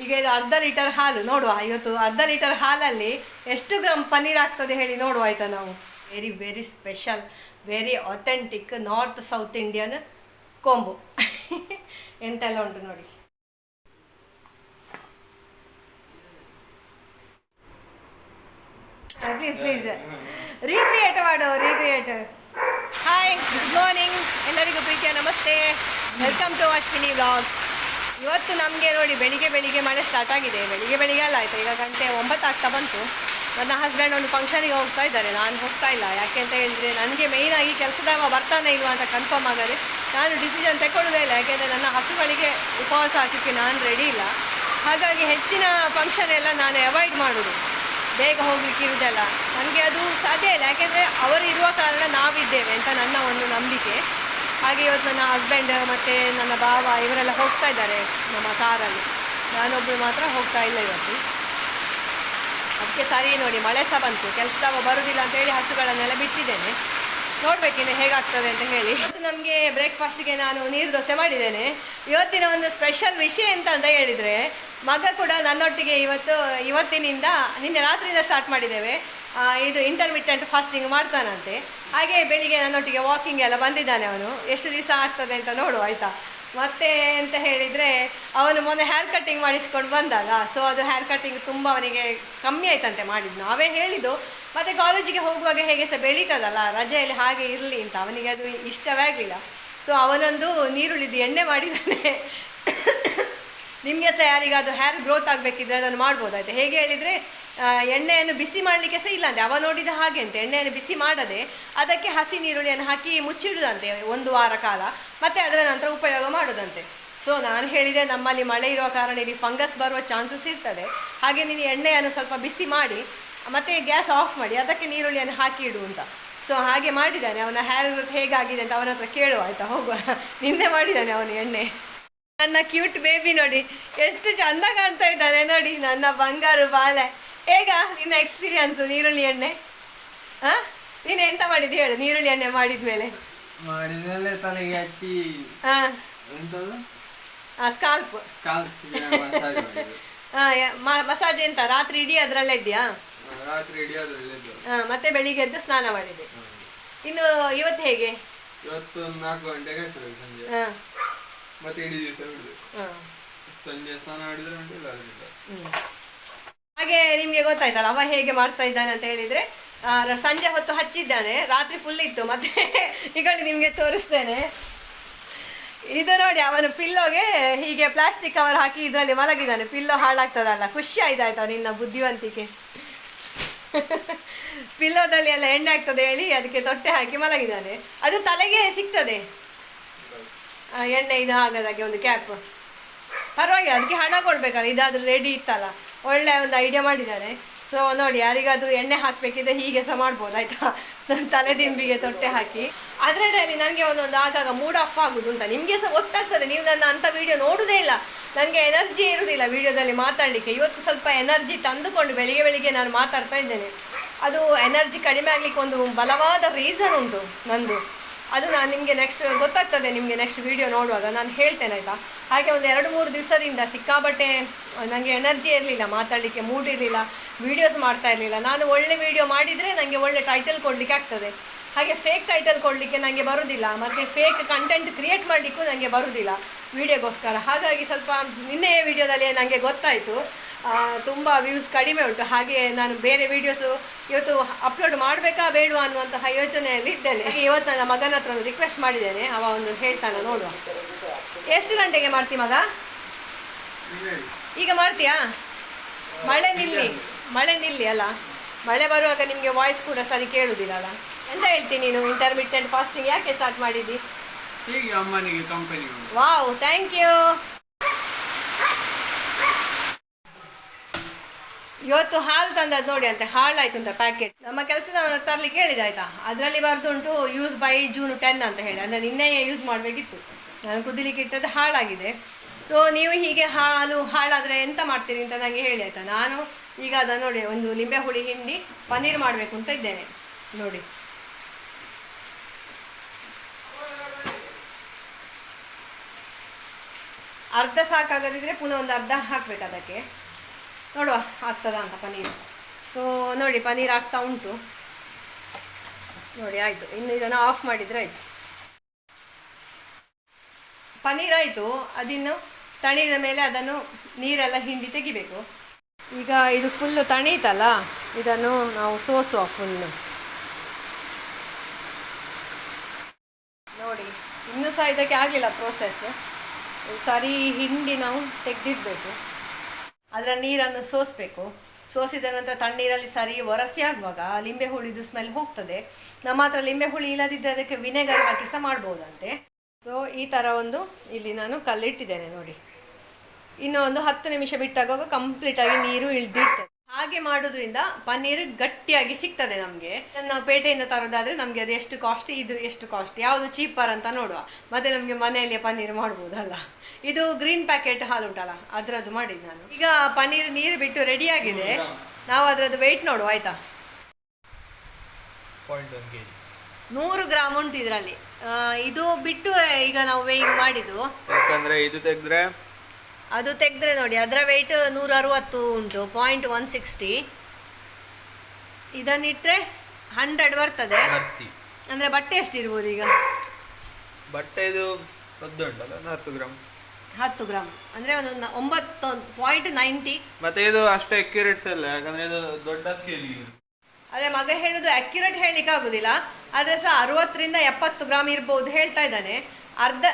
ಈಗ ಇದು ಅರ್ಧ ಲೀಟರ್ ಹಾಲು ನೋಡುವ ಇವತ್ತು ಅರ್ಧ ಲೀಟರ್ ಹಾಲಲ್ಲಿ ಎಷ್ಟು ಗ್ರಾಮ್ ಪನ್ನೀರ್ ಆಗ್ತದೆ ಹೇಳಿ ನೋಡುವ ಆಯ್ತಾ ನಾವು. Very very special very authentic north south Indian ಕೊಂಬು ಎಂತೆಲ್ಲ ಉಂಟು ನೋಡಿ. ಪ್ಲೀಸ್ ಪ್ಲೀಸ್ ರೀಕ್ರಿಯೇಟ್ ಮಾಡು ರೀಕ್ರಿಯೇಟ್ ಹಾಯ್ ಗುಡ್ ಮಾರ್ನಿಂಗ್ ಎಲ್ಲರಿಗೂ ಪ್ರೀತಿಯ ನಮಸ್ತೆ. ವೆಲ್ಕಮ್ ಟು ಅಶ್ವಿನಿ ವ್ಲಾಗ್ ಇವತ್ತು ನಮಗೆ ನೋಡಿ ಬೆಳಿಗ್ಗೆ ಬೆಳಿಗ್ಗೆ ಮಳೆ ಸ್ಟಾರ್ಟ್ ಆಗಿದೆ. ಬೆಳಿಗ್ಗೆ ಬೆಳಿಗ್ಗೆ ಅಲ್ಲ ಆಯಿತು, ಈಗ ಗಂಟೆ ಒಂಬತ್ತು ಆಗ್ತಾ ಬಂತು. ನನ್ನ ಹಸ್ಬೆಂಡ್ ಒಂದು ಫಂಕ್ಷನಿಗೆ ಹೋಗ್ತಾ ಇದ್ದಾರೆ. ನಾನು ಹೋಗ್ತಾ ಇಲ್ಲ. ಯಾಕೆ ಅಂತ ಹೇಳಿದರೆ ನನಗೆ ಮೇಯ್ನಾಗಿ ಕೆಲಸದವ ಬರ್ತಾನೆ ಇಲ್ವಾ ಅಂತ ಕನ್ಫರ್ಮ್ ಆಗದೆ ನಾನು ಡಿಸಿಷನ್ ತಗೊಳ್ಳೋದೇ ಇಲ್ಲ. ಯಾಕೆಂದರೆ ನನ್ನ ಹಸುಗಳಿಗೆ ಉಪವಾಸ ಹಾಕಲಿಕ್ಕೆ ನಾನು ರೆಡಿ ಇಲ್ಲ. ಹಾಗಾಗಿ ಹೆಚ್ಚಿನ ಫಂಕ್ಷನ್ ಎಲ್ಲ ನಾನು ಅವಾಯ್ಡ್ ಮಾಡೋದು. ಬೇಗ ಹೋಗ್ಲಿಕ್ಕೆ ಇರುವುದಲ್ಲ. ನನಗೆ ಅದು ಸಾಧ್ಯ ಇಲ್ಲ. ಯಾಕೆಂದರೆ ಅವರು ಇರುವ ಕಾರಣ ನಾವಿದ್ದೇವೆ ಅಂತ ನನ್ನ ಒಂದು ನಂಬಿಕೆ. ಹಾಗೆ ಇವತ್ತು ನನ್ನ ಹಸ್ಬೆಂಡ್ ಮತ್ತು ನನ್ನ ಭಾವ ಇವರೆಲ್ಲ ಹೋಗ್ತಾ ಇದ್ದಾರೆ ನಮ್ಮ ಕಾರಲ್ಲಿ. ನಾನೊಬ್ಬರು ಮಾತ್ರ ಹೋಗ್ತಾ ಇಲ್ಲ ಇವತ್ತು. ಅದಕ್ಕೆ ಸರಿ ನೋಡಿ, ಮಳೆ ಸಹ ಬಂತು. ಕೆಲಸದವ ಬರುವುದಿಲ್ಲ ಅಂತ ಹೇಳಿ ಹಸುಗಳನ್ನೆಲ್ಲ ಬಿಟ್ಟಿದ್ದೇನೆ. ನೋಡ್ಬೇಕಿನ್ನು ಹೇಗಾಗ್ತದೆ ಅಂತ ಹೇಳಿ. ಇವತ್ತು ನಮಗೆ ಬ್ರೇಕ್ಫಾಸ್ಟ್ಗೆ ನಾನು ನೀರು ದೋಸೆ ಮಾಡಿದ್ದೇನೆ. ಇವತ್ತಿನ ಒಂದು ಸ್ಪೆಷಲ್ ವಿಷಯ ಎಂತ ಅಂತ ಹೇಳಿದರೆ, ಮಗ ಕೂಡ ನನ್ನೊಟ್ಟಿಗೆ ಇವತ್ತು, ಇವತ್ತಿನಿಂದ, ನಿನ್ನೆ ರಾತ್ರಿಯಿಂದ ಸ್ಟಾರ್ಟ್ ಮಾಡಿದ್ದೇವೆ. ಇದು ಇಂಟರ್ಮಿಟೆಂಟ್ ಫಾಸ್ಟಿಂಗ್ ಮಾಡ್ತಾನಂತೆ. ಹಾಗೆ ಬೆಳಿಗ್ಗೆ ನನ್ನೊಟ್ಟಿಗೆ ವಾಕಿಂಗ್ ಎಲ್ಲ ಬಂದಿದ್ದಾನೆ ಅವನು. ಎಷ್ಟು ದಿವಸ ಆಗ್ತದೆ ಅಂತ ನೋಡು, ಆಯಿತಾ? ಮತ್ತೆ ಅಂತ ಹೇಳಿದರೆ, ಅವನು ಮೊನ್ನೆ ಹೇರ್ ಕಟ್ಟಿಂಗ್ ಮಾಡಿಸ್ಕೊಂಡು ಬಂದಾಗ ಸೊ ಅದು ಹೇರ್ ಕಟ್ಟಿಂಗ್ ತುಂಬ ಅವನಿಗೆ ಕಮ್ಮಿ ಆಯ್ತಂತೆ ಮಾಡಿದ್ದು. ನಾವೇ ಹೇಳಿದ್ದು, ಮತ್ತು ಕಾಲೇಜಿಗೆ ಹೋಗುವಾಗ ಹೇಗೆ ಸಹ ಬೆಳೀತದಲ್ಲ, ರಜೆಯಲ್ಲಿ ಹಾಗೆ ಇರಲಿ ಅಂತ. ಅವನಿಗೆ ಅದು ಇಷ್ಟವೇ ಆಗಲಿಲ್ಲ ಸೊ ಅವನೊಂದು ನೀರುಳ್ಳಿದ್ದು ಎಣ್ಣೆ ಮಾಡಿದ್ದಾನೆ. ನಿಮಗೆ ಸಹ ಯಾರಿಗಾದ್ರು ಹೇರ್ ಗ್ರೋತ್ ಆಗಬೇಕಿದ್ರೆ ಅದನ್ನು ಮಾಡ್ಬೋದಾಯ್ತು ಹೇಗೆ ಹೇಳಿದರೆ ಎಣ್ಣೆಯನ್ನು ಬಿಸಿ ಮಾಡಲಿಕ್ಕೆ ಸಹ ಇಲ್ಲ ಅಂತೆ ಅವ ನೋಡಿದ ಹಾಗೆ ಅಂತೆ. ಎಣ್ಣೆಯನ್ನು ಬಿಸಿ ಮಾಡದೆ ಅದಕ್ಕೆ ಹಸಿ ನೀರುಳ್ಳಿಯನ್ನು ಹಾಕಿ ಮುಚ್ಚಿಡುದಂತೆ, ಒಂದು ವಾರ ಕಾಲ. ಮತ್ತೆ ಅದರ ನಂತರ ಉಪಯೋಗ ಮಾಡೋದಂತೆ. ಸೊ ನಾನು ಹೇಳಿದೆ, ನಮ್ಮಲ್ಲಿ ಮಳೆ ಇರುವ ಕಾರಣ ಇಲ್ಲಿ ಫಂಗಸ್ ಬರುವ ಚಾನ್ಸಸ್ ಇರ್ತದೆ. ಹಾಗೆ ನೀನು ಎಣ್ಣೆಯನ್ನು ಸ್ವಲ್ಪ ಬಿಸಿ ಮಾಡಿ, ಮತ್ತೆ ಗ್ಯಾಸ್ ಆಫ್ ಮಾಡಿ, ಅದಕ್ಕೆ ನೀರುಳ್ಳಿಯನ್ನು ಹಾಕಿ ಇಡು ಅಂತ. ಸೊ ಹಾಗೆ ಮಾಡಿದ್ದಾನೆ ಅವನ ಹೇರ್ ಹೇಗಾಗಿದೆ ಅಂತ ಅವನ ಹತ್ರ ಕೇಳುವ ಆಯ್ತಾ? ಹೋಗುವ. ನಿನ್ನೆ ಮಾಡಿದ್ದಾನೆ ಅವನು ಎಣ್ಣೆ. ನನ್ನ ಕ್ಯೂಟ್ ಬೇಬಿ ನೋಡಿ, ಎಷ್ಟು ಚಂದ ಕಾಣ್ತಾ ಇದ್ದಾನೆ ನೋಡಿ, ನನ್ನ ಬಂಗಾರು ಬಾಲೆ. ಹೇಗ? ನಿನ್ನ ಎಕ್ಸ್ಪೀರಿಯನ್ಸ್ ನೀರುಳ್ಳಿ ಎಣ್ಣೆ? ಹಾ? ನೀನು ಎಂತ ಮಾಡಿದ್ದು ಹೇಳು ನೀರುಳ್ಳಿ ಎಣ್ಣೆ ಮಾಡಿದ್ಮೇಲೆ ಮಾಡಿದ್ಮೇಲೆ ತಲೆಗೆ ಹಚ್ಚಿ ಹಾ. ಎಂತದು? ಆ ಸ್ಕಾಲ್ಪ್ ಹಾ ಮಸಾಜ್ ಎಂತ? ರಾತ್ರಿ ಇಡೀ ಅದ್ರಲ್ಲೇ ಇದೆಯಾ? ರಾತ್ರಿ ಇಡೀ ಅದ್ರಲ್ಲೇ ಹಾ ಮತ್ತೆ ಬೆಳಿಗ್ಗೆ ಎದ್ದು ಸ್ನಾನ ಮಾಡಿದೆ. ಇನ್ನು ಇವತ್ತು ಹೇಗೆ? ಇವತ್ತು ನಾಲ್ಕು ಗಂಟೆಗೆ ಸಂಜೆ. ಹಾ. ಮತ್ತೆ ಇಡೀ ದಿವಸ ಸಂಜೆ ಸ್ನಾನ ಮಾಡಿದ್ರೆ ಗಂಟೆ. ಹಾಗೆ ನಿಮಗೆ ಗೊತ್ತಾಯ್ತಲ್ಲ ಅವ ಹೇಗೆ ಮಾಡ್ತಾ ಇದ್ದಾನೆ ಅಂತ ಹೇಳಿದ್ರೆ ಸಂಜೆ ಹೊತ್ತು ಹಚ್ಚಿದ್ದಾನೆ, ರಾತ್ರಿ ಫುಲ್ ಇತ್ತು, ಮತ್ತೆ ಈಗ ನಿಮಗೆ ತೋರಿಸ್ತೇನೆ. ಇದು ನೋಡಿ, ಅವನು ಪಿಲ್ಲೋಗೆ ಹೀಗೆ ಪ್ಲಾಸ್ಟಿಕ್ ಕವರ್ ಹಾಕಿ ಇದರಲ್ಲಿ ಮಲಗಿದ್ದಾನೆ. ಪಿಲ್ಲೋ ಹಾಳಾಗ್ತದಲ್ಲ, ಖುಷಿ ಆಯ್ತಾಯ್ತಾ ನಿನ್ನ ಬುದ್ಧಿವಂತಿಕೆ. ಪಿಲ್ಲೋದಲ್ಲಿ ಎಲ್ಲ ಎಣ್ಣೆ ಆಗ್ತದೆ ಹೇಳಿ, ಅದಕ್ಕೆ ತೊಟ್ಟೆ ಹಾಕಿ ಮಲಗಿದ್ದಾನೆ. ಅದು ತಲೆಗೆ ಸಿಗ್ತದೆ. ಎಣ್ಣೆ ಇದು ಆಗದಾಗೆ ಒಂದು ಕ್ಯಾಪ್ ಪರವಾಗಿಲ್ಲ, ಅದಕ್ಕೆ ಹಣ ಕೊಡ್ಬೇಕಲ್ಲ, ಇದಾದ್ರೂ ರೆಡಿ ಇತ್ತಲ್ಲ. ಒಳ್ಳೆ ಒಂದು ಐಡಿಯಾ ಮಾಡಿದ್ದಾರೆ. ಸೊ ನೋಡಿ, ಯಾರಿಗಾದರೂ ಎಣ್ಣೆ ಹಾಕ್ಬೇಕಿದ್ರೆ ಹೀಗೆ ಸಹ ಮಾಡ್ಬೋದು, ಆಯ್ತಾ? ತಲೆ ದಿಂಬಿಗೆ ತೊಟ್ಟೆ ಹಾಕಿ. ಅದರಲ್ಲಿ ನನಗೆ ಒಂದೊಂದು ಆಗಾಗ ಮೂಡ್ ಆಫ್ ಆಗುದು ಅಂತ. ನಿಮಗೆ ಸಹ ಗೊತ್ತಾಗ್ತದೆ, ನೀವು ನನ್ನ ಅಂಥ ವಿಡಿಯೋ ನೋಡೋದೇ ಇಲ್ಲ. ನನಗೆ ಎನರ್ಜಿ ಇರುವುದಿಲ್ಲ ವಿಡಿಯೋದಲ್ಲಿ ಮಾತಾಡಲಿಕ್ಕೆ. ಇವತ್ತು ಸ್ವಲ್ಪ ಎನರ್ಜಿ ತಂದುಕೊಂಡು ಬೆಳಿಗ್ಗೆ ಬೆಳಿಗ್ಗೆ ನಾನು ಮಾತಾಡ್ತಾ ಇದ್ದೇನೆ. ಅದು ಎನರ್ಜಿ ಕಡಿಮೆ ಆಗಲಿಕ್ಕೆ ಒಂದು ಬಲವಾದ ರೀಸನ್ ಉಂಟು ನಂದು. ಅದು ನಾನು ನಿಮಗೆ ನೆಕ್ಸ್ಟ್ ಗೊತ್ತಾಗ್ತದೆ, ನಿಮಗೆ ನೆಕ್ಸ್ಟ್ ವೀಡಿಯೋ ನೋಡುವಾಗ. ನಾನು ಹೇಳ್ತೇನೆ, ಆಯಿತಾ? ಹಾಗೆ ಒಂದು ಎರಡು ಮೂರು ದಿವಸದಿಂದ ಸಿಕ್ಕಾಬಟ್ಟೆ ನನಗೆ ಎನರ್ಜಿ ಇರಲಿಲ್ಲ, ಮಾತಾಡಲಿಕ್ಕೆ ಮೂಡ್ ಇರಲಿಲ್ಲ ವೀಡಿಯೋಸ್ ಮಾಡ್ತಾ ಇರಲಿಲ್ಲ. ನಾನು ಒಳ್ಳೆ ವಿಡಿಯೋ ಮಾಡಿದರೆ ನನಗೆ ಒಳ್ಳೆ ಟೈಟಲ್ ಕೊಡಲಿಕ್ಕೆ ಆಗ್ತದೆ. ಹಾಗೆ ಫೇಕ್ ಟೈಟಲ್ ಕೊಡಲಿಕ್ಕೆ ನನಗೆ ಬರುವುದಿಲ್ಲ ಮತ್ತು ಫೇಕ್ ಕಂಟೆಂಟ್ ಕ್ರಿಯೇಟ್ ಮಾಡಲಿಕ್ಕೂ ನನಗೆ ಬರುವುದಿಲ್ಲ ವೀಡಿಯೋಗೋಸ್ಕರ ಹಾಗಾಗಿ ಸ್ವಲ್ಪ ನಿನ್ನೆ ವೀಡಿಯೋದಲ್ಲಿ ನನಗೆ ಗೊತ್ತಾಯಿತು. ತುಂಬ ವ್ಯೂಸ್ ಕಡಿಮೆ ಉಂಟು. ಹಾಗೆ ನಾನು ಬೇರೆ ವೀಡಿಯೋಸು ಇವತ್ತು ಅಪ್ಲೋಡ್ ಮಾಡಬೇಕಾ ಬೇಡವಾ ಅನ್ನುವಂತಹ ಯೋಚನೆಯಲ್ಲಿ ಇದ್ದೇನೆ. ಇವತ್ತು ನನ್ನ ಮಗನ ಹತ್ರ ಒಂದು ರಿಕ್ವೆಸ್ಟ್ ಮಾಡಿದ್ದೇನೆ. ಅವ ಒಂದು ಹೇಳ್ತಾನೆ ನೋಡುವ. ಎಷ್ಟು ಗಂಟೆಗೆ ಮಾಡ್ತಿ ಮಗ? ಈಗ ಮಾಡ್ತೀಯಾ? ಮಳೆ ನಿಲ್ಲಿ ಮಳೆ ನಿಲ್ಲಿ ಅಲ್ಲ. ಮಳೆ ಬರುವಾಗ ನಿಮಗೆ ವಾಯ್ಸ್ ಕೂಡ ಸರಿ ಕೇಳುವುದಿಲ್ಲ ಅಲ್ಲ ಎಂತ ಹೇಳ್ತೀನಿ ನೀನು? ಇಂಟರ್ಮಿಟೆಂಟ್ ಫಾಸ್ಟಿಂಗ್ ಯಾಕೆ ಸ್ಟಾರ್ಟ್ ಮಾಡಿದ್ದಿ? ವಾವ್ ಥ್ಯಾಂಕ್ ಯು ಇವತ್ತು ಹಾಲು ತಂದದ್ದು ನೋಡಿ ಅಂತೆ, ಹಾಳಾಯ್ತು ಅಂತ ಪ್ಯಾಕೆಟ್ ನಮ್ಮ ಕೆಲಸದವನ ತರ್ಲಿಕ್ಕೆ ಹೇಳಿದೆ ಆಯ್ತಾ? ಅದರಲ್ಲಿ ಬರೆದುಂಟು ಯೂಸ್ ಬೈ ಜೂನ್ ಟೆನ್ ಅಂತ ಹೇಳಿ. ಅಂದರೆ ನಿನ್ನೆ ಯೂಸ್ ಮಾಡಬೇಕಿತ್ತು. ನಾನು ಕುದಿಲಿಕ್ಕೆ ಇಟ್ಟದ್ದು ಹಾಳಾಗಿದೆ. ಸೊ ನೀವು ಹೀಗೆ ಹಾಲು ಹಾಳಾದರೆ ಎಂತ ಮಾಡ್ತೀರಿ ಅಂತ ನನಗೆ ಹೇಳಿ ಆಯ್ತಾ? ನಾನು ಈಗ ಅದನ್ನು ನೋಡಿ, ಒಂದು ಲಿಂಬೆ ಹುಳಿ ಹಿಂಡಿ ಪನ್ನೀರ್ ಮಾಡಬೇಕು ಅಂತ ಇದ್ದೇನೆ. ನೋಡಿ. ಅರ್ಧ ಸಾಕಾಗದಿದ್ರೆ ಪುನಃ ಒಂದು ಅರ್ಧ ಹಾಕ್ಬೇಕು ಅದಕ್ಕೆ. ನೋಡುವ, ಆಗ್ತದ ಅಂತ ಪನೀರ್ ಸೊ ನೋಡಿ, ಪನ್ನೀರ್ ಆಗ್ತಾ ಉಂಟು. ನೋಡಿ, ಆಯಿತು. ಇನ್ನು ಇದನ್ನು ಆಫ್ ಮಾಡಿದರೆ ಆಯಿತು. ಪನ್ನೀರ್ ಆಯಿತು. ಅದಿನ್ನು ತಣಿದ ಮೇಲೆ ಅದನ್ನು ನೀರೆಲ್ಲ ಹಿಂಡಿ ತೆಗಿಬೇಕು. ಈಗ ಇದು ಫುಲ್ಲು ತಣೀತಲ್ಲ, ಇದನ್ನು ನಾವು ಸೋಸುವ ಫುಲ್ಲು ನೋಡಿ, ಇನ್ನೂ ಸಹ ಇದಕ್ಕೆ ಆಗಲಿಲ್ಲ ಪ್ರೋಸೆಸ್ ಸರಿ, ಹಿಂಡಿ ನಾವು ತೆಗೆದಿಡಬೇಕು. ಅದರ ನೀರನ್ನು ಸೋಸಬೇಕು. ಸೋಸಿದ ನಂತರ ತಣ್ಣೀರಲ್ಲಿ ಸರಿ ಒರಸಿ ಆಗುವಾಗ ಲಿಂಬೆ ಹುಳಿದು ಸ್ಮೆಲ್ ಹೋಗ್ತದೆ. ನಮ್ಮ ಹತ್ರ ಲಿಂಬೆ ಹುಳಿ ಇಲ್ಲದಿದ್ದರೆ ಅದಕ್ಕೆ ವಿನೆಗರ್ ಹಾಕಿ ಸಹ ಮಾಡ್ಬೋದಂತೆ. ಸೊ ಈ ಥರ ಒಂದು ಇಲ್ಲಿ ನಾನು ಕಲ್ಲಿಟ್ಟಿದ್ದೇನೆ ನೋಡಿ. ಇನ್ನೂ ಒಂದು ಹತ್ತು ನಿಮಿಷ ಬಿಟ್ಟಾಗುವಾಗ ಕಂಪ್ಲೀಟಾಗಿ ನೀರು ಇಳ್ದಿರ್ತದೆ. ಹಾಗೆ ಮಾಡೋದ್ರಿಂದ ಪನ್ನೀರ್ ಗಟ್ಟಿಯಾಗಿ ಸಿಗ್ತದೆ ನಮಗೆ. ನಾವು ಪೇಟೆಯಿಂದ ತರೋದಾದ್ರೆ ನಮಗೆ ಅದು ಎಷ್ಟು ಕಾಸ್ಟ್ ಇದು ಎಷ್ಟು ಕಾಸ್ಟ್ ಯಾವುದು ಚೀಪರ್ ಅಂತ ನೋಡುವ. ಮತ್ತೆ ನಮಗೆ ಮನೆಯಲ್ಲಿ ಪನ್ನೀರ್ ಮಾಡ್ಬೋದಲ್ಲ. ಇದು ಗ್ರೀನ್ ಪ್ಯಾಕೆಟ್ ಹಾಲು ಉಂಟಲ್ಲ ಅದರದ್ದು ಮಾಡಿದ್ದು ನಾನು. ಈಗ ಪನ್ನೀರ್ ನೀರು ಬಿಟ್ಟು ರೆಡಿ ಆಗಿದೆ. ನಾವು ಅದರದ್ದು ವೆಯ್ಟ್ ನೋಡುವ ಆಯ್ತಾ? ನೂರು ಗ್ರಾಮ್ ಉಂಟು ಇದರಲ್ಲಿ. ಇದು ಬಿಟ್ಟು ಈಗ ನಾವು ವೇಯಿಂಗ್ ಮಾಡಿದ್ದು. ಯಾಕಂದ್ರೆ ಇದು ತೆಗೆದ್ರೆ ಅದು ತೆಗೆದ್ರೆ ನೋಡಿ ಅದರ ವೆಯ್ಟ್ ನೂರ ಅರವತ್ತು ಉಂಟು ಪಾಯಿಂಟ್ ಒನ್ ಸಿಕ್ಸ್ಟಿ ಇದನ್ನಿಟ್ರೆ ಹಂಡ್ರೆಡ್ ಬರ್ತದೆ. ಅಂದರೆ ಬಟ್ಟೆ ಎಷ್ಟಿರ್ಬೋದು ಈಗ? ಬಟ್ಟೆ ಇದು ಹತ್ತು ಗ್ರಾಮ್. ಹತ್ತು ಗ್ರಾಮ್. ಅಂದರೆ ಒಂದು ಒಂಬತ್ತು ಪಾಯಿಂಟ್ ನೈಂಟಿ ಮತ್ತೆ ಇದು ಅಷ್ಟು ಅಕ್ಯುರೇಟ್ಸ್ ಅಲ್ಲ ಯಾಕಂದ್ರೆ ಇದು ದೊಡ್ಡ ಸ್ಕೇಲ್ ಅದೇ ಮಗ ಹೇಳುದು ಅಕ್ಯುರೇಟ್ ಹೇಳಲಿಕ್ಕೆ ಆಗುದಿಲ್ಲ ಆದರೆ ಸಹ ಅರವತ್ತರಿಂದ ಎಪ್ಪತ್ತು ಗ್ರಾಮ್ ಇರ್ಬೋದು ಹೇಳ್ತಾ ಇದ್ದಾನೆ. ಅರ್ಧ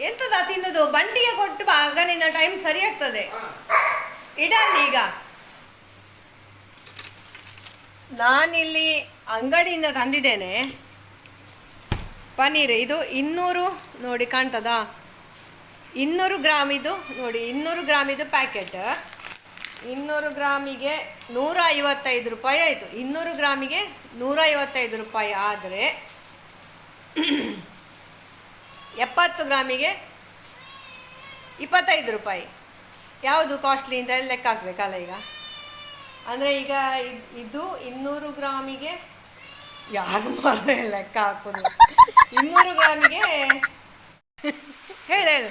ಎಂತದ ತಿನ್ನೋದು? ಬಂಟಿಗೆ ಕೊಟ್ಟು ಆಗ ನಿನ್ನ ಟೈಮ್ ಸರಿ ಆಗ್ತದೆ. ಇಡಲ್ಲಿ ಈಗ. ನಾನಿಲ್ಲಿ ಅಂಗಡಿಯಿಂದ ತಂದಿದ್ದೇನೆ. ಪನ್ನೀರ್ ಇದು ಇನ್ನೂರು ನೋಡಿ ಕಾಣ್ತದಾ? ಇನ್ನೂರು ಗ್ರಾಮ್ ಇದು ನೋಡಿ ಇನ್ನೂರು ಗ್ರಾಮ್ ಇದು ಪ್ಯಾಕೆಟ್. ಇನ್ನೂರು ಗ್ರಾಮಿಗೆ ನೂರ ಐವತ್ತೈದು ರೂಪಾಯಿ ಆಯಿತು. ಇನ್ನೂರು ಗ್ರಾಮಿಗೆ ನೂರ ಐವತ್ತೈದು ರೂಪಾಯಿ ಆದರೆ ಎಪ್ಪತ್ತು ಗ್ರಾಮಿಗೆ ಇಪ್ಪತ್ತೈದು ರೂಪಾಯಿ. ಯಾವುದು ಕಾಸ್ಟ್ಲಿ ಅಂತ ಹೇಳಿ ಲೆಕ್ಕ ಹಾಕ್ಬೇಕಲ್ಲ ಈಗ? ಅಂದರೆ ಈಗ ಇದು ಇನ್ನೂರು ಗ್ರಾಮಿಗೆ ಯಾರು ಮಾರೇ ಲೆಕ್ಕ ಹಾಕೋದು? ಇನ್ನೂರು ಗ್ರಾಮಿಗೆ ಹೇಳು ಹೇಳು.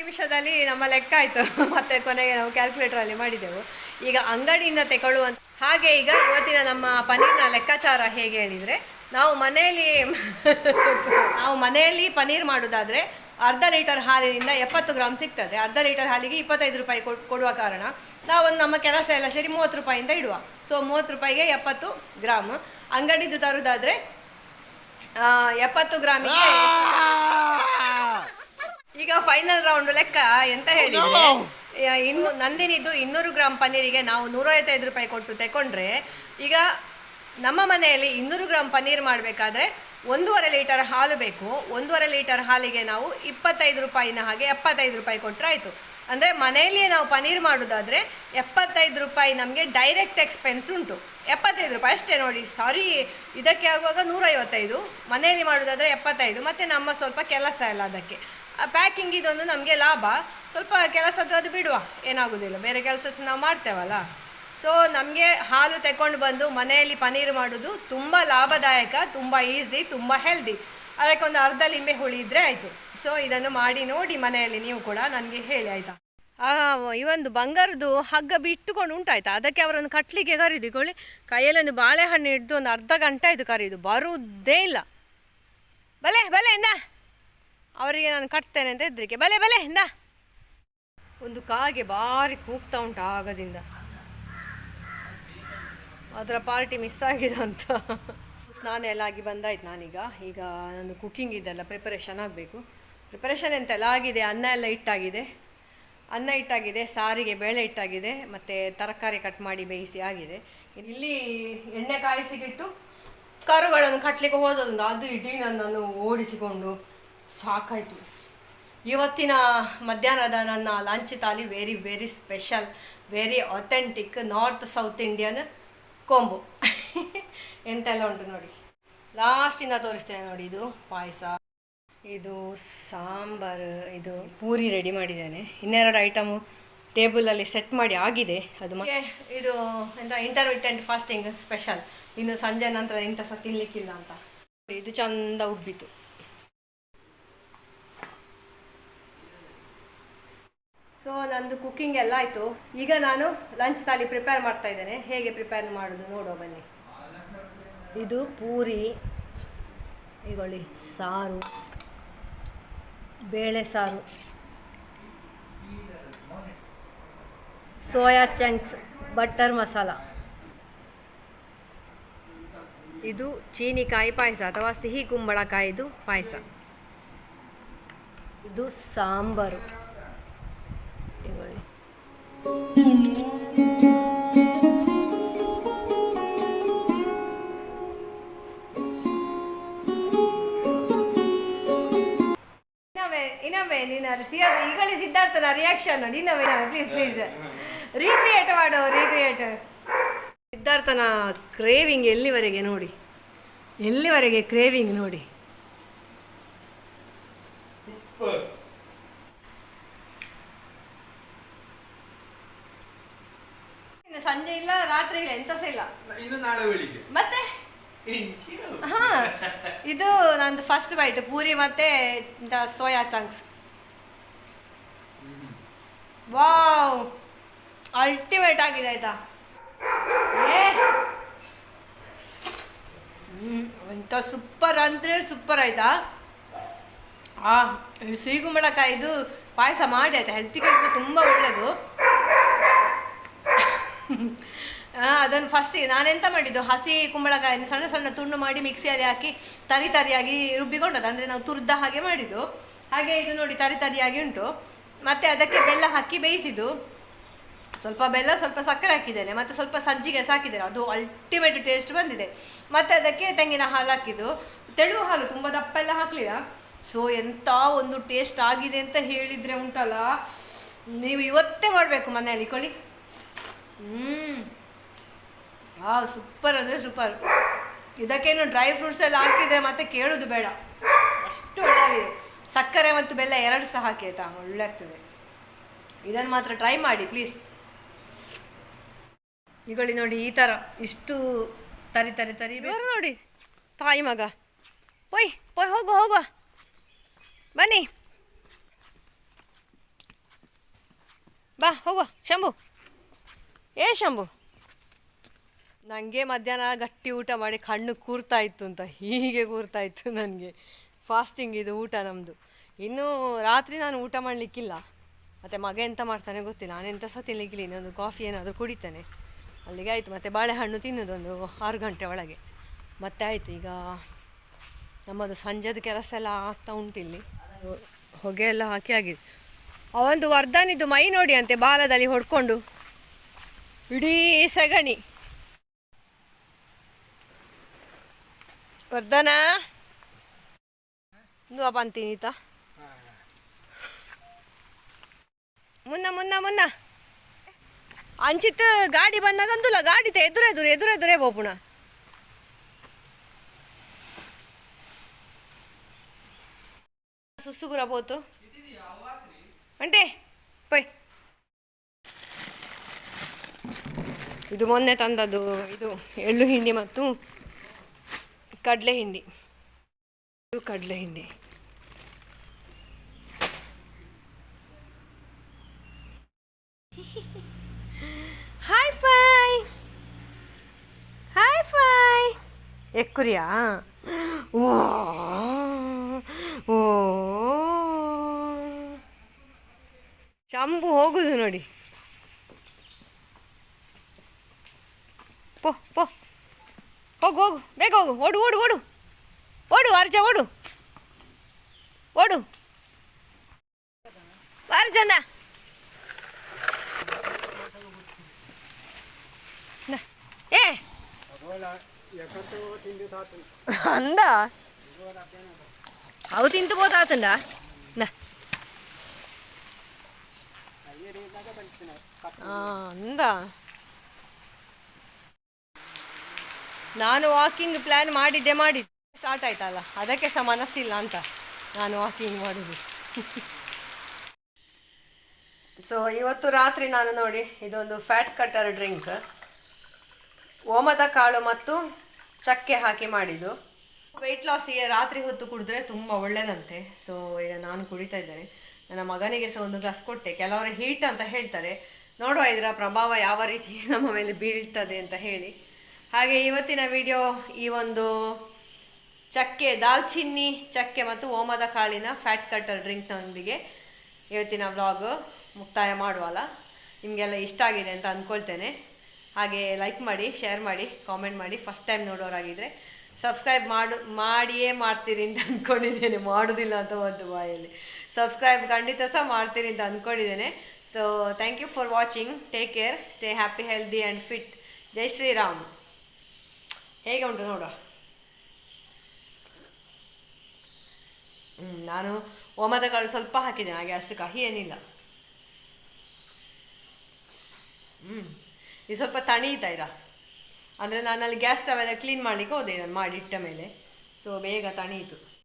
ನಿಮಿಷದಲ್ಲಿ ನಮ್ಮ ಲೆಕ್ಕ ಆಯಿತು. ಮತ್ತೆ ಕೊನೆಗೆ ನಾವು ಕ್ಯಾಲ್ಕುಲೇಟರಲ್ಲಿ ಮಾಡಿದೆವು. ಈಗ ಅಂಗಡಿಯಿಂದ ತೆಗೊಳ್ಳುವಂತ ಹಾಗೆ ಈಗ ಇವತ್ತಿನ ನಮ್ಮ ಪನ್ನೀರ್ನ ಲೆಕ್ಕಾಚಾರ ಹೇಗೆ ಹೇಳಿದರೆ ನಾವು ಮನೆಯಲ್ಲಿ ನಾವು ಮನೆಯಲ್ಲಿ ಪನ್ನೀರ್ ಮಾಡೋದಾದರೆ ಅರ್ಧ ಲೀಟರ್ ಹಾಲಿನಿಂದ ಎಪ್ಪತ್ತು ಗ್ರಾಮ್ ಸಿಗ್ತದೆ. ಅರ್ಧ ಲೀಟರ್ ಹಾಲಿಗೆ ಇಪ್ಪತ್ತೈದು ರೂಪಾಯಿ ಕೊಡ್- ಕೊಡುವ ಕಾರಣ ನಾವೊಂದು ನಮ್ಮ ಕೆಲಸ ಎಲ್ಲ ಸೇರಿ ಮೂವತ್ತು ರೂಪಾಯಿಂದ ಇಡುವ. ಸೊ ಮೂವತ್ತು ರೂಪಾಯಿಗೆ ಎಪ್ಪತ್ತು ಗ್ರಾಮ್ ಅಂಗಡಿದು ತರೋದಾದರೆ ಎಪ್ಪತ್ತು ಗ್ರಾಮಿಗೆ ಈಗ ಫೈನಲ್ ರೌಂಡ್ ಲೆಕ್ಕ ಎಂತ ಹೇಳಿದ್ರೆ ಯಾ- ಇನ್ನು ನಂದಿನಿದ್ದು ಇನ್ನೂರು ಗ್ರಾಮ್ ಪನ್ನೀರಿಗೆ ನಾವು ನೂರೈವತ್ತೈದು ರೂಪಾಯಿ ಕೊಟ್ಟು ತಗೊಂಡ್ರೆ ಈಗ ನಮ್ಮ ಮನೆಯಲ್ಲಿ ಇನ್ನೂರು ಗ್ರಾಮ್ ಪನ್ನೀರ್ ಮಾಡಬೇಕಾದ್ರೆ ಒಂದೂವರೆ ಲೀಟರ್ ಹಾಲು ಬೇಕು. ಒಂದೂವರೆ ಲೀಟರ್ ಹಾಲಿಗೆ ನಾವು ಇಪ್ಪತ್ತೈದು ರೂಪಾಯಿನ ಹಾಗೆ ಎಪ್ಪತ್ತೈದು ರೂಪಾಯಿ ಕೊಟ್ಟರೆ ಆಯಿತು. ಅಂದರೆ ಮನೆಯಲ್ಲಿಯೇ ನಾವು ಪನ್ನೀರ್ ಮಾಡೋದಾದರೆ ಎಪ್ಪತ್ತೈದು ರೂಪಾಯಿ ನಮಗೆ ಡೈರೆಕ್ಟ್ ಎಕ್ಸ್ಪೆನ್ಸ್ ಉಂಟು. ಎಪ್ಪತ್ತೈದು ರೂಪಾಯಿ ಅಷ್ಟೇ ನೋಡಿ ಸಾರಿ ಇದಕ್ಕೆ ಆಗುವಾಗ ನೂರೈವತ್ತೈದು. ಮನೆಯಲ್ಲಿ ಮಾಡೋದಾದರೆ ಎಪ್ಪತ್ತೈದು, ಮತ್ತು ನಮ್ಮ ಸ್ವಲ್ಪ ಕೆಲಸ ಇಲ್ಲ ಅದಕ್ಕೆ. ಪ್ಯಾಕಿಂಗ್ ಇದೊಂದು ನಮಗೆ ಲಾಭ. ಸ್ವಲ್ಪ ಕೆಲಸದ್ದು ಅದು ಬಿಡುವ. ಏನಾಗೋದಿಲ್ಲ. ಬೇರೆ ಕೆಲಸ ನಾವು ಮಾಡ್ತೇವಲ್ಲ. ಸೊ ನಮಗೆ ಹಾಲು ತಗೊಂಡು ಬಂದು ಮನೆಯಲ್ಲಿ ಪನೀರ್ ಮಾಡೋದು ತುಂಬ ಲಾಭದಾಯಕ, ತುಂಬ ಈಸಿ ತುಂಬ ಹೆಲ್ದಿ ಅದಕ್ಕೆ ಒಂದು ಅರ್ಧ ಲಿಂಬೆ ಹುಳಿ ಇದ್ದರೆ ಆಯಿತು. ಸೊ ಇದನ್ನು ಮಾಡಿ ನೋಡಿ ಮನೆಯಲ್ಲಿ ನೀವು ಕೂಡ ನನಗೆ ಹೇಳಿ, ಆಯಿತಾ? ಈ ಒಂದು ಬಂಗಾರದ್ದು ಹಗ್ಗ ಬಿಟ್ಟುಕೊಂಡು ಉಂಟಾಯ್ತಾ? ಅದಕ್ಕೆ ಅವರನ್ನು ಕಟ್ಟಲಿಕ್ಕೆ ಕೈಯಲ್ಲಿ ಒಂದು ಬಾಳೆಹಣ್ಣು ಹಿಡಿದು ಒಂದು ಅರ್ಧ ಗಂಟೆ ಆಯಿತು ಕರೀದು. ಬರುವುದೇ ಇಲ್ಲ. ಬಲೆ ಬಲೆ ಇಂದ ಅವರಿಗೆ ನಾನು ಕಟ್ತೇನೆ ಅಂತ ಹೆದ್ರಿಕೆ. ಬಲೆ ಬಲೆ ಇಂದ ಒಂದು ಕಾಗೆ ಭಾರಿ ಕೂಗ್ತಾ ಉಂಟು ಆಗದಿಂದ. ಅದರ ಪಾರ್ಟಿ ಮಿಸ್ ಆಗಿದೆ ಅಂತ. ಸ್ನಾನ ಎಲ್ಲ ಆಗಿ ಬಂದಾಯ್ತು ನಾನೀಗ. ಈಗ ನಂದು ಕುಕ್ಕಿಂಗ್ ಇದೆಲ್ಲ ಪ್ರಿಪರೇಷನ್ ಆಗಬೇಕು. ಪ್ರಿಪರೇಷನ್ ಎಂತೆಲ್ಲ ಆಗಿದೆ, ಅನ್ನ ಎಲ್ಲ ಇಟ್ಟಾಗಿದೆ ಅನ್ನ ಇಟ್ಟಾಗಿದೆ ಸಾರಿಗೆ ಬೇಳೆ ಇಟ್ಟಾಗಿದೆ ಮತ್ತು ತರಕಾರಿ ಕಟ್ ಮಾಡಿ ಬೇಯಿಸಿ ಆಗಿದೆ. ಇಲ್ಲಿ ಎಣ್ಣೆ ಕಾಯಿಸಿಗಿಟ್ಟು ಕರುಗಳನ್ನು ಕಟ್ಟಲಿಕ್ಕೆ ಹೋದದೊಂದು ಅದು ಇಡೀ ನನ್ನನ್ನು ಓಡಿಸಿಕೊಂಡು ಸಾಕಾಯಿತು. ಇವತ್ತಿನ ಮಧ್ಯಾಹ್ನದ ನನ್ನ lunch thali very very special very authentic north south Indian ಕೊಂಬು ಎಂತೆಲ್ಲ ಉಂಟು ನೋಡಿ. ಲಾಸ್ಟಿಂದ ತೋರಿಸ್ತೇನೆ ನೋಡಿ ಇದು ಪಾಯಸ. ಇದು ಸಾಂಬಾರು, ಇದು ಪೂರಿ ರೆಡಿ ಮಾಡಿದ್ದೇನೆ. ಇನ್ನೆರಡು ಐಟಮು ಟೇಬಲಲ್ಲಿ ಸೆಟ್ ಮಾಡಿ ಆಗಿದೆ. ಅದು ಮತ್ತೆ ಇದು ಎಂತ ಇಂಟರ್ಮಿಟೆಂಟ್ ಫಾಸ್ಟಿಂಗ್ ಸ್ಪೆಷಲ್ ಇನ್ನು ಸಂಜೆ ನಂತರ ಎಂಥ ಸಹ ತಿನ್ಲಿಕ್ಕಿಲ್ಲ ಅಂತ. ಇದು ಚಂದ ಉಬ್ಬಿತು ಸೊ ನಂದು ಕುಕ್ಕಿಂಗ್ ಎಲ್ಲ ಆಯಿತು. ಈಗ ನಾನು ಲಂಚ್ ತಾಲಿ ಪ್ರಿಪೇರ್ ಮಾಡ್ತಾ ಇದ್ದೇನೆ. ಹೇಗೆ ಪ್ರಿಪೇರ್ ಮಾಡೋದು ನೋಡೋ ಬನ್ನಿ. ಇದು ಪೂರಿ, ಈಗೊಳ್ಳಿ ಸಾರು, ಬೇಳೆ ಸಾರು, ಸೋಯಾ ಚಂಕ್ಸ್, ಬಟರ್ ಮಸಾಲ. ಇದು ಚೀನಿಕಾಯಿ ಪಾಯಸ ಅಥವಾ ಸಿಹಿ ಕುಂಬಳಕಾಯಿದು ಪಾಯಸ. ಇದು ಸಾಂಬಾರು. ಇನ್ನೊಮ್ಮೆ ನೀನು ಸಿಯಾದ ಈಗಲೇ ಸಿದ್ಧಾರ್ಥನ ರಿಯಾಕ್ಷನ್ ಇನ್ನೊಮ್ಮೆ ಇನ್ನೊಮ್ಮೆ ಪ್ಲೀಸ್ ಪ್ಲೀಸ್ ರೀಕ್ರಿಯೇಟ್ ಮಾಡು ರೀಕ್ರಿಯೇಟ್ ಸಿದ್ಧಾರ್ಥನ ಕ್ರೇವಿಂಗ್ ಎಲ್ಲಿವರೆಗೆ ನೋಡಿ? ಎಲ್ಲಿವರೆಗೆ ಕ್ರೇವಿಂಗ್ ನೋಡಿ ಇನ್ನು ಸಂಜೆ ಇಲ್ಲ ರಾತ್ರಿ ಇಲ್ಲ ಎಂತ ಸಹ ಇಲ್ಲ. ಇನ್ನು ನಾಳೆ ಬೆಳಿಗ್ಗೆ. ಮತ್ತೆ? ಹಾ ಇದು ನಂದು ಫಸ್ಟ್ ಬೈಟ್ ಪೂರಿ ಮತ್ತೆ ಸೋಯಾ ಚಂಕ್ಸ್ ವಾವ್ ಅಲ್ಟಿಮೇಟ್ ಆಗಿದೆ ಆಯ್ತಾ? ಎಂತ ಸೂಪರ್ ಅಂದ್ರೆ ಸೂಪರ್ ಆಯ್ತಾ? ಆ ಸಿಹಿಗುಂಬಳಕಾಯಿ ಇದು ಪಾಯಸ ಮಾಡಿ ಆಯ್ತಾ? ಹೆಲ್ತಿಗೆ ತುಂಬಾ ಒಳ್ಳೆಯದು ಆ, ಅದನ್ನು ಫಸ್ಟಿಗೆ ನಾನೆಂತ ಮಾಡಿದ್ದು? ಹಸಿ ಕುಂಬಳಕಾಯಿ ಸಣ್ಣ ಸಣ್ಣ ತುಂಡು ಮಾಡಿ ಮಿಕ್ಸಿಯಲ್ಲಿ ಹಾಕಿ ತರಿ ತರಿಯಾಗಿ ರುಬ್ಬಿಕೊಂಡದ್ದು. ಅಂದರೆ ನಾವು ತುರ್ದ ಹಾಗೆ ಮಾಡಿದ್ದು. ಹಾಗೆ ಇದು ನೋಡಿ, ತರಿ ತರಿಯಾಗಿ ಉಂಟು. ಮತ್ತೆ ಅದಕ್ಕೆ ಬೆಲ್ಲ ಹಾಕಿ ಬೇಯಿಸಿದ್ದು. ಸ್ವಲ್ಪ ಬೆಲ್ಲ, ಸ್ವಲ್ಪ ಸಕ್ಕರೆ ಹಾಕಿದ್ದೇನೆ. ಮತ್ತು ಸ್ವಲ್ಪ ಸಜ್ಜಿಗೆ ಸಹ ಹಾಕಿದ್ದೇನೆ. ಅದು ಅಲ್ಟಿಮೇಟ್ ಟೇಸ್ಟ್ ಬಂದಿದೆ. ಮತ್ತು ಅದಕ್ಕೆ ತೆಂಗಿನ ಹಾಲು ಹಾಕಿದ್ದು. ತೆಳುವ ಹಾಲು, ತುಂಬ ದಪ್ಪ ಎಲ್ಲ ಹಾಕಲಿಲ್ಲ. ಸೊ ಎಂಥ ಒಂದು ಟೇಸ್ಟ್ ಆಗಿದೆ ಅಂತ ಹೇಳಿದರೆ ಉಂಟಲ್ಲ? ನೀವು ಇವತ್ತೇ ಮಾಡಬೇಕು ಮನೆಯಲ್ಲಿ ಕೊಳ್ಳಿ ಹ್ಞೂ ಆ ಸೂಪರ್ ಅಂದರೆ ಸೂಪರ್ ಇದಕ್ಕೇನು ಡ್ರೈ ಫ್ರೂಟ್ಸ್ ಎಲ್ಲ ಹಾಕಿದರೆ ಮತ್ತೆ ಕೇಳೋದು ಬೇಡ. ಅಷ್ಟು ಒಳ್ಳೆಯ ಸಕ್ಕರೆ ಮತ್ತು ಬೆಲ್ಲ ಎರಡು ಸಹ ಹಾಕಿ, ಆಯ್ತಾ? ಒಳ್ಳೆ ಆಗ್ತದೆ ಇದನ್ನು ಮಾತ್ರ ಟ್ರೈ ಮಾಡಿ ಪ್ಲೀಸ್ ಈಗಳಿ ನೋಡಿ ಈ ಥರ ಇಷ್ಟು ತರಿ ತರಿ ತರಿ ಬೇರೆ ನೋಡಿ. ತಾಯಿ ಮಗ. ಒಯ್ ಪೊಯ್ ಹೋಗು ಹೋಗುವ ಬನ್ನಿ. ಬಾ ಹೋಗುವ ಶಂಭು. ಏ ಶಂಭು? ನನಗೆ ಮಧ್ಯಾಹ್ನ ಗಟ್ಟಿ ಊಟ ಮಾಡಿ ಕಣ್ಣು ಕೂರ್ತಾ ಇತ್ತು ಅಂತ ಹೀಗೆ ಕೂರ್ತಾ ಇತ್ತು ನನಗೆ. ಫಾಸ್ಟಿಂಗ್ ಇದು ಊಟ ನಮ್ಮದು ಇನ್ನೂ ರಾತ್ರಿ ನಾನು ಊಟ ಮಾಡಲಿಕ್ಕಿಲ್ಲ. ಮತ್ತು ಮಗ ಎಂತ ಮಾಡ್ತಾನೆ ಗೊತ್ತಿಲ್ಲ. ನಾನು ಎಂಥ ಸಹ ತಿನ್ನಲಿಕ್ಕಿಲ್ಲ ಇನ್ನೊಂದು ಕಾಫಿ ಏನಾದರೂ ಕುಡಿತಾನೆ. ಅಲ್ಲಿಗೆ ಆಯಿತು. ಮತ್ತು ಬಾಳೆಹಣ್ಣು ತಿನ್ನೋದೊಂದು ಆರು ಗಂಟೆ ಒಳಗೆ. ಮತ್ತೆ ಆಯಿತು. ಈಗ ನಮ್ಮದು ಸಂಜೆದ ಕೆಲಸ ಎಲ್ಲ ಆಗ್ತಾ ಉಂಟು ಇಲ್ಲಿ. ಹೊಗೆ ಎಲ್ಲ ಹಾಕಿ ಆಗಿದೆ. ಅವಂದು ವರ್ಧನಿದ್ದು ಮೈ ನೋಡಿ ಅಂತೆ ಬಾಲದಲ್ಲಿ ಹೊಡ್ಕೊಂಡು. ಇಡೀ ಸಗಣಿ. ವರ್ಧನ. ಅಪ್ಪ ಅಂತೀನಿ ಮುನ್ನ ಮುನ್ನ ಮುನ್ನ. ಅಂಚಿತ್ ಗಾಡಿ ಬಂದಾಗ ಅಂದಲ್ಲ, ಗಾಡಿ ಎದುರೆದುರು ಎದುರೆದುರೇ ಬೋಪುಣ ಸುಸ್ಸು ಬರಬಹುದು. ಅಂಟೆ, ಪೈ. ಇದು ಮೊನ್ನೆ ತಂದದ್ದು ಇದು ಎಳ್ಳು ಹಿಂಡಿ ಮತ್ತು ಕಡಲೆ ಹಿಂಡಿ. ಇದು ಕಡಲೆ ಹಿಂಡಿ. ಹಾಯ್ ಫೈ ಹಾಯ್ ಫೈ ಎಕ್ಕುರಿಯಾ? ಓ ಓ. ಶಂಭು ಹೋಗುದು ನೋಡಿ. ಪೋ ಪೋ ಹೋಗು ಹೋಗು ಬೇಗ ಹೋಗು ಓಡು ಓಡು ಓಡು ಓಡು ಅರ್ಜ ಓಡು ಓಡು ಅರ್ಜನ ನ- ಏ ಅಂದ ಅವು ತಿಂತು పోతాతుండ నా ನಾನು ವಾಕಿಂಗ್ ಪ್ಲ್ಯಾನ್ ಮಾಡಿದ್ದೆ ಮಾಡಿದ್ದೆ. ಸ್ಟಾರ್ಟ್ ಆಯ್ತಲ್ಲ, ಅದಕ್ಕೆ ಸಹ ಮನಸ್ಸಿಲ್ಲ ಅಂತ ನಾನು ವಾಕಿಂಗ್ ಮಾಡೋದು. ಸೊ ಇವತ್ತು ರಾತ್ರಿ ನಾನು ನೋಡಿ, ಇದೊಂದು ಫ್ಯಾಟ್ ಕಟ್ಟರ್ ಡ್ರಿಂಕ್ ಓಮದ ಕಾಳು ಮತ್ತು ಚಕ್ಕೆ ಹಾಕಿ ಮಾಡಿದ್ದು. ವೆಯ್ಟ್ ಲಾಸಿಗೆ ರಾತ್ರಿ ಹೊತ್ತು ಕುಡಿದ್ರೆ ತುಂಬ ಒಳ್ಳೆಯದಂತೆ ಸೊ ಈಗ ನಾನು ಕುಡಿತಾ ಇದ್ದೇನೆ. ನನ್ನ ಮಗನಿಗೆ ಸಹ ಒಂದು ಗ್ಲಾಸ್ ಕೊಟ್ಟೆ. ಕೆಲವರು ಹೀಟ್ ಅಂತ ಹೇಳ್ತಾರೆ. ನೋಡುವ ಇದರ ಪ್ರಭಾವ ಯಾವ ರೀತಿ ನಮ್ಮ ಮೇಲೆ ಬೀಳ್ತದೆ ಅಂತ ಹೇಳಿ. ಹಾಗೆ ಇವತ್ತಿನ ವಿಡಿಯೋ ಈ ಒಂದು ಚಕ್ಕೆ ದಾಲ್ಚಿನ್ನಿ ಚಕ್ಕೆ ಮತ್ತು ಓಮದ ಕಾಳಿನ ಫ್ಯಾಟ್ ಕಟ್ಟರ್ ಡ್ರಿಂಕ್ನೊಂದಿಗೆ ಇವತ್ತಿನ ವ್ಲಾಗ್ ಮುಕ್ತಾಯ ಮಾಡುವಲ್ಲ. ನಿಮಗೆಲ್ಲ ಇಷ್ಟ ಆಗಿದೆ ಅಂತ ಅಂದ್ಕೊಳ್ತೇನೆ ಹಾಗೆ ಲೈಕ್ ಮಾಡಿ ಶೇರ್ ಮಾಡಿ ಕಾಮೆಂಟ್ ಮಾಡಿ ಫಸ್ಟ್ ಟೈಮ್ ನೋಡೋರಾಗಿದ್ದರೆ ಸಬ್ಸ್ಕ್ರೈಬ್ ಮಾಡು, ಮಾಡಿಯೇ ಮಾಡ್ತೀರಿ ಅಂತ ಅಂದ್ಕೊಂಡಿದ್ದೇನೆ ಮಾಡೋದಿಲ್ಲ ಅಂತ ಒಂದು ಬಾಯಲ್ಲಿ. ಸಬ್ಸ್ಕ್ರೈಬ್ ಖಂಡಿತ ಸಹ ಮಾಡ್ತೀರಿ ಅಂತ ಅಂದ್ಕೊಂಡಿದ್ದೇನೆ so thank you for watching take care stay happy healthy and fit ಜೈ ಶ್ರೀರಾಮ್ ಹೇಗೆ ಉಂಟು ನೋಡುವ ಹ್ಞೂ ನಾನು ಒಮದಗಳು ಸ್ವಲ್ಪ ಹಾಕಿದ್ದೇನೆ, ಹಾಗೆ ಅಷ್ಟು ಕಹಿ ಏನಿಲ್ಲ. ಹ್ಞೂ ಇದು ಸ್ವಲ್ಪ ತಣೀತಾ ಇದ. ಅಂದರೆ ನಾನು ಅಲ್ಲಿ ಗ್ಯಾಸ್ ಸ್ಟವ್ ಎಲ್ಲ ಕ್ಲೀನ್ ಮಾಡಲಿಕ್ಕೆ ಹೋದೆ, ನಾನು ಮಾಡಿ ಇಟ್ಟ ಮೇಲೆ. ಸೊ ಬೇಗ ತಣೀತು.